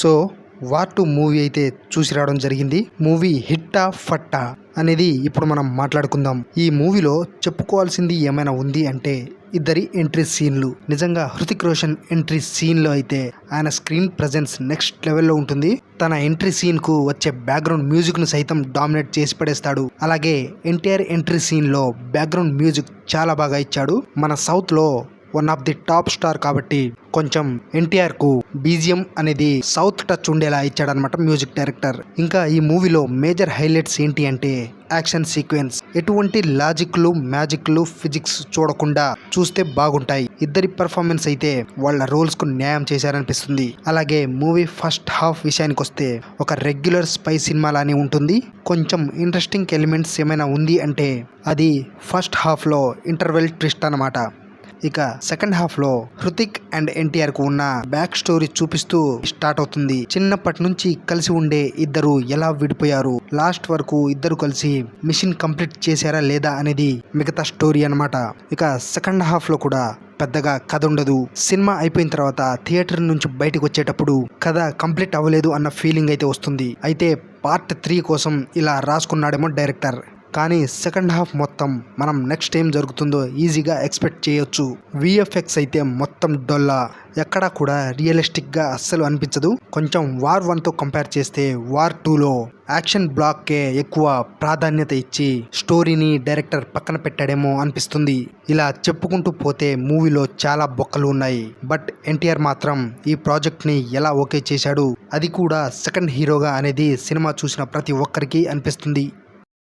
So war two movie అయితే చూసి రావడం జరిగింది. మూవీ హిట్టా ఫట్టా అనేది ఇప్పుడు మనం మాట్లాడుకుందాం. ఈ మూవీలో చెప్పుకోవాల్సింది ఏమైనా ఉంది అంటే ఇద్దరి ఎంట్రీ సీన్లు. నిజంగా హృతిక్ రోషన్ ఎంట్రీ సీన్లో అయితే ఆయన స్క్రీన్ ప్రజెన్స్ నెక్స్ట్ లెవెల్లో ఉంటుంది. తన ఎంట్రీ సీన్కు వచ్చే బ్యాక్గ్రౌండ్ మ్యూజిక్ను సైతం డామినేట్ చేసి పడేస్తాడు. అలాగే ఎన్టీఆర్ ఎంట్రీ సీన్లో బ్యాక్గ్రౌండ్ మ్యూజిక్ చాలా బాగా ఇచ్చాడు. మన సౌత్లో one of the top star కాబట్టి కొంచెం ఎన్టీఆర్కు బీజిఎం అనేది సౌత్ టచ్ ఉండేలా ఇచ్చాడనమాట మ్యూజిక్ డైరెక్టర్ ఇంకా ఈ మూవీలో మేజర్ హైలైట్స్ ఏంటి అంటే యాక్షన్ సీక్వెన్స్ ఎటువంటి లాజిక్లు మ్యాజిక్లు ఫిజిక్స్ చూడకుండా చూస్తే బాగుంటాయి. ఇద్దరి పర్ఫార్మెన్స్ అయితే వాళ్ళ రోల్స్కు న్యాయం చేశారనిపిస్తుంది. అలాగే మూవీ ఫస్ట్ హాఫ్ విషయానికి వస్తే ఒక రెగ్యులర్ స్పై సినిమా లానే ఉంటుంది. కొంచెం ఇంట్రెస్టింగ్ ఎలిమెంట్స్ ఏమైనా ఉంది అంటే అది ఫస్ట్ హాఫ్లో ఇంటర్వెల్ ట్విస్ట్ అనమాట ఇక సెకండ్ హాఫ్లో హృతిక్ అండ్ ఎన్టీఆర్కు ఉన్న బ్యాక్ స్టోరీ చూపిస్తూ స్టార్ట్ అవుతుంది. చిన్నప్పటి నుంచి కలిసి ఉండే ఇద్దరు ఎలా విడిపోయారు? లాస్ట్ వరకు ఇద్దరు కలిసి మిషన్ కంప్లీట్ చేశారా లేదా అనేది మిగతా స్టోరీ అన్నమాట. ఇక సెకండ్ హాఫ్లో కూడా పెద్దగా కథ ఉండదు. సినిమా అయిపోయిన తర్వాత థియేటర్ నుంచి బయటకు వచ్చేటప్పుడు కథ కంప్లీట్ అవ్వలేదు అన్న ఫీలింగ్ అయితే వస్తుంది. అయితే పార్ట్ త్రీ కోసం ఇలా రాసుకున్నాడేమో డైరెక్టర్. కానీ సెకండ్ హాఫ్ మొత్తం మనం నెక్స్ట్ ఏం జరుగుతుందో ఈజీగా ఎక్స్పెక్ట్ చేయొచ్చు. విఎఫ్ఎక్స్ అయితే మొత్తం డొల్లా. ఎక్కడా కూడా రియలిస్టిక్గా అస్సలు అనిపించదు. కొంచెం వార్ వన్తో కంపేర్ చేస్తే వార్ టూలో యాక్షన్ బ్లాక్కే ఎక్కువ ప్రాధాన్యత ఇచ్చి స్టోరీని డైరెక్టర్ పక్కన పెట్టాడేమో అనిపిస్తుంది. ఇలా చెప్పుకుంటూ పోతే మూవీలో చాలా బొక్కలు ఉన్నాయి. బట్ ఎన్టీఆర్ మాత్రం ఈ ప్రాజెక్ట్ని ఎలా ఓకే చేశాడు అది కూడా సెకండ్ హీరోగా అనేది సినిమా చూసిన ప్రతి ఒక్కరికి అనిపిస్తుంది.